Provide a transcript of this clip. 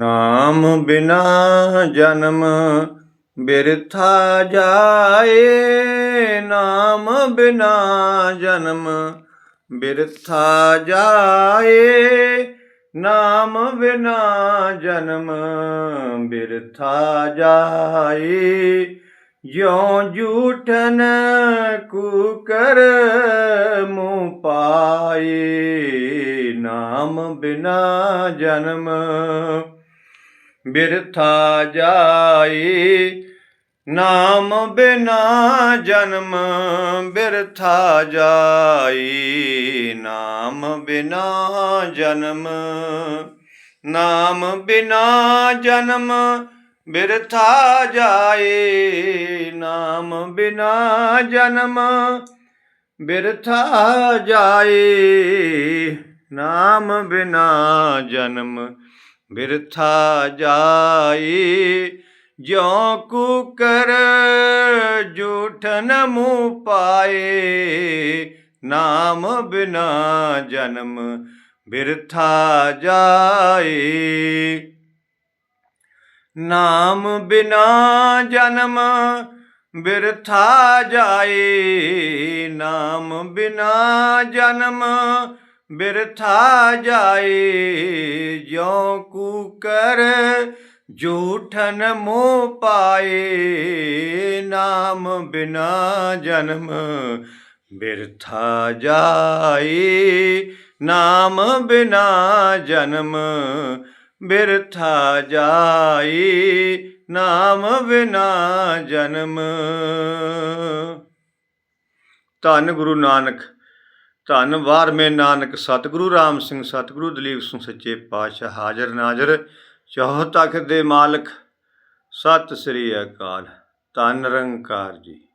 ਨਾਮ ਬਿਨਾ ਜਨਮ ਬਿਰਥਾ ਜਾਏ। ਨਾਮ ਬਿਨਾ ਜਨਮ ਬਿਰਥਾ ਜਾਏ। ਨਾਮ ਬਿਨਾ ਜਨਮ ਬਿਰਥਾ ਜਾਏ। ਜਿਉ ਜੂਠਨ ਕੂਕਰ ਮੁ ਪਾਏ। ਨਾਮ ਬਿਨਾ ਜਨਮ ਬਿਰਥਾ ਜਾਏ ਨਾਮ ਬਿਨਾ ਜਨਮ ਬਿਰਥਾ ਜਾਏ ਨਾਮ ਬਿਨਾ ਜਨਮ, ਨਾਮ ਬਿਨਾ ਜਨਮ ਬਿਰਥਾ ਜਾਏ ਨਾਮ ਬਿਨਾ ਜਨਮ ਬਿਰਥਾ ਜਾਏ ਨਾਮ ਬਿਨਾ ਜਨਮ ਬਿਰਥਾ ਜਾਏ ਜਿਉ ਕੁਕਰ ਜੂਠਨ ਮੂੰ ਪਾਏ, ਨਾਮ ਬਿਨਾ ਜਨਮ ਬਿਰਥਾ ਜਾਏ ਨਾਮ ਬਿਨਾ ਜਨਮ ਬਿਰਥਾ ਜਾਏ ਨਾਮ ਬਿਨਾ ਜਨਮ ਬਿਰਥਾ ਜਾਏ, ਜਿਉ ਕੂਕਰ ਝੂਠਨ ਮੋਹ ਪਾਏ, ਨਾਮ ਬਿਨਾ ਜਨਮ ਬਿਰਥਾ ਜਾਏ, ਨਾਮ ਬਿਨਾ ਜਨਮ ਬਿਰਥਾ ਜਾਈ ਨਾਮ ਬਿਨਾ ਜਨਮ। ਧੰਨ ਗੁਰੂ ਨਾਨਕ ਧੰਨ ਵਾਰ ਮੇ ਨਾਨਕ, ਸਤਿਗੁਰੂ ਰਾਮ ਸਿੰਘ, ਸਤਿਗੁਰੂ ਦਲੀਪ ਸਿੰਘ ਸੱਚੇ ਪਾਤਸ਼ਾਹ ਹਾਜ਼ਰ ਨਾਜ਼ਰ, ਚੌਹ ਤਖਤ ਦੇ ਮਾਲਕ, ਸਤਿ ਸ੍ਰੀ ਅਕਾਲ। ਧੰਨ ਨਿਰੰਕਾਰ ਜੀ।